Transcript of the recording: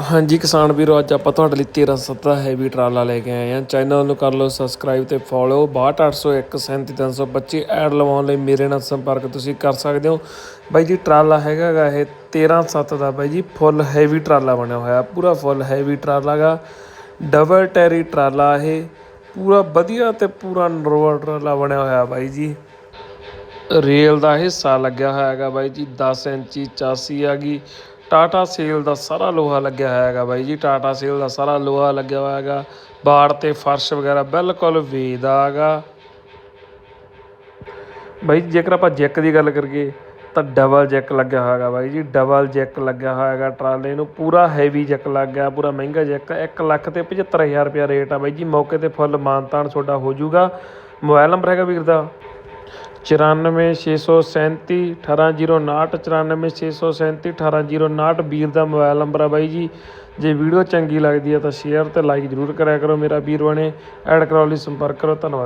ਹਾਂਜੀ, ਕਿਸਾਨ ਵੀਰੋ, ਅੱਜ ਆਪਾਂ ਤੁਹਾਡੇ ਲਈ 1370 ਹੈਵੀ ਟਰਾਲਾ ਲੈ ਕੇ ਆਏ ਹਾਂ। ਚੈਨਲ ਨੂੰ ਕਰ ਲਓ ਸਬਸਕ੍ਰਾਈਬ ਤੇ ਫੋਲੋ 6280137225 ਐਡ ਲਵਾਉਣ ਲਈ ਮੇਰੇ ਨਾਲ ਸੰਪਰਕ ਤੁਸੀਂ ਕਰ ਸਕਦੇ ਹੋ। ਬਾਈ ਜੀ, ਟਰਾਲਾ ਹੈਗਾ ਗਾ ਇਹ 137 ਦਾ ਬਾਈ ਜੀ ਫੁੱਲ ਹੈਵੀ ਟਰਾਲਾ ਬਣਿਆ ਹੋਇਆ, ਪੂਰਾ ਫੁੱਲ ਹੈਵੀ ਟਰਾਲਾ ਗਾ ਡਬਲ ਟੈਰੀ ਟਰਾਲਾ ਇਹ, ਪੂਰਾ ਵਧੀਆ ਤੇ ਪੂਰਾ ਨਰੋਆ ਟਰਾਲਾ ਬਣਿਆ ਹੋਇਆ ਬਾਈ ਜੀ। ਰੇਲ ਦਾ ਹਿੱਸਾ ਲੱਗਿਆ ਹੋਇਆ ਹੈਗਾ ਬਾਈ ਜੀ 10 ਇੰਚੀ ਚਾਸੀ ਆ ਗਈ। ਟਾਟਾ ਸੇਲ ਦਾ ਸਾਰਾ ਲੋਹਾ ਲੱਗਿਆ ਹੋਇਆ ਹੈਗਾ ਬਾਈ ਜੀ ਟਾਟਾ ਸੇਲ ਦਾ ਸਾਰਾ ਲੋਹਾ ਲੱਗਿਆ ਹੋਇਆ ਹੈਗਾ। ਬਾੜ ਤੇ ਫਰਸ਼ ਵਗੈਰਾ ਬਿਲਕੁਲ ਵੇਦਾ ਹੈਗਾ। ਬਾਈ ਜੀ, ਜੇਕਰ ਆਪਾਂ ਜੈਕ ਦੀ ਗੱਲ ਕਰੀਏ ਤਾਂ ਡਬਲ ਜੈਕ ਲੱਗਿਆ ਹੋਇਆ ਹੈਗਾ ਬਾਈ ਜੀ ਡਬਲ ਜੈਕ ਲੱਗਿਆ ਹੋਇਆ ਹੈਗਾ ਟਰਾਲੇ ਨੂੰ ਪੂਰਾ ਹੈਵੀ ਜੈਕ ਲੱਗ ਗਿਆ ਪੂਰਾ ਮਹਿੰਗਾ ਜੈਕ 1 ਲੱਖ ਤੇ 75000 ਰੁਪਿਆ ਰੇਟ ਆ ਬਾਈ ਜੀ ਮੌਕੇ ਤੇ ਫੁੱਲ ਮਾਨਤਾਨ ਤੁਹਾਡਾ ਹੋ ਜਾਊਗਾ। ਮੋਬਾਈਲ ਨੰਬਰ ਹੈਗਾ ਵੀਰ ਦਾ? ਚੁਰਾਨਵੇਂ ਛੇ ਸੌ ਸੈਂਤੀ, ਅਠਾਰਾਂ ਜੀਰੋ ਉਨਾਹਠ ਚੁਰਾਨਵੇਂ ਛੇ ਸੌ ਸੈਂਤੀ, ਅਠਾਰਾਂ ਜੀਰੋ ਉਨਾਹਠ ਵੀਰ ਦਾ ਮੋਬਾਈਲ ਨੰਬਰ ਆ ਬਾਈ ਜੀ। ਜੇ ਵੀਡੀਓ ਚੰਗੀ ਲੱਗਦੀ ਹੈ ਤਾਂ ਸ਼ੇਅਰ ਅਤੇ ਲਾਈਕ ਜ਼ਰੂਰ ਕਰਿਆ ਕਰੋ। ਮੇਰਾ ਵੀਰ ਬਣੇ, ਐਡ ਕਰਾਉਣ ਲਈ ਸੰਪਰਕ ਕਰੋ। ਧੰਨਵਾਦ